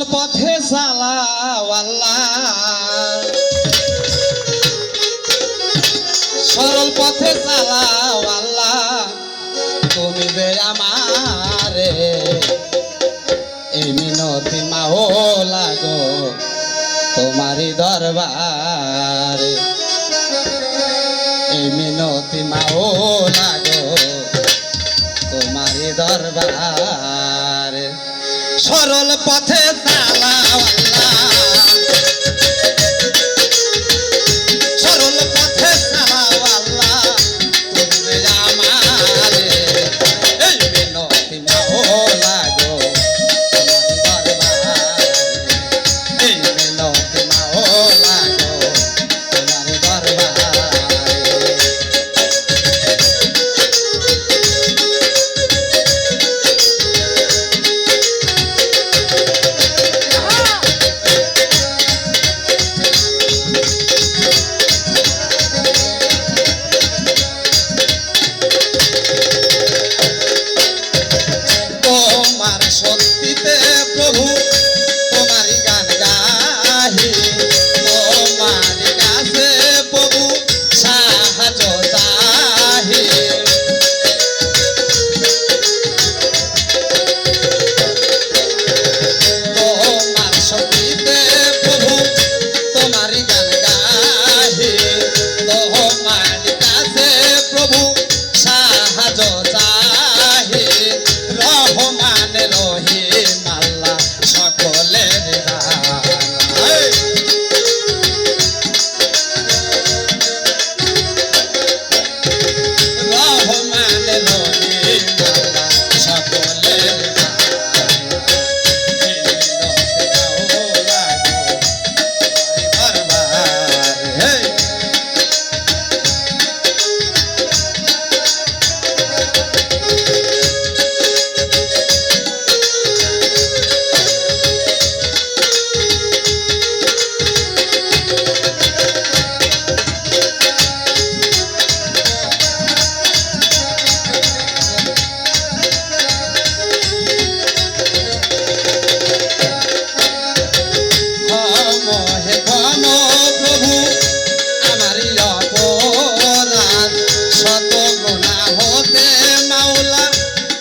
চল পথে চালাও আল্লাহ সরল পথে চালাও তুমি যে আমারে এই মিনতি মাও লাগো তোমারই দরবারে। এই মিনতি মাও লাগো তোমারই দরবার। সরল পথে তালা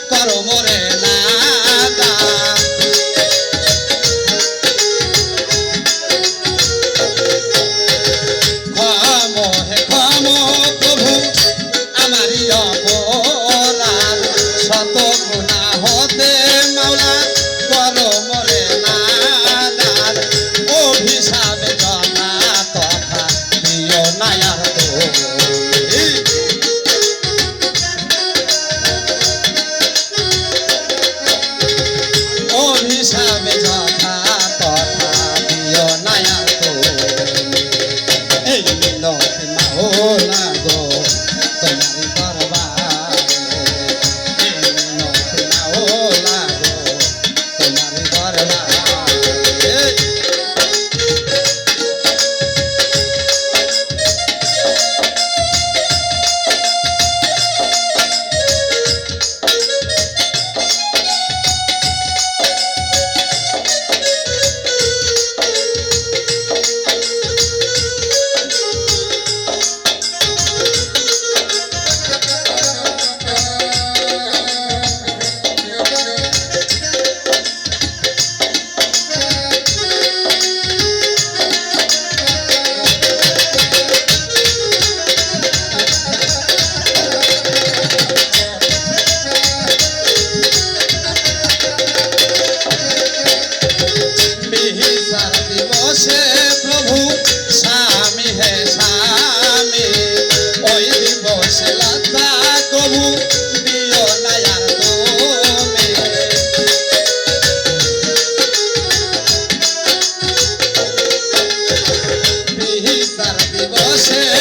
কারও মরে না ক্ষম হে ক্ষম প্রভু আমারই অপ আছে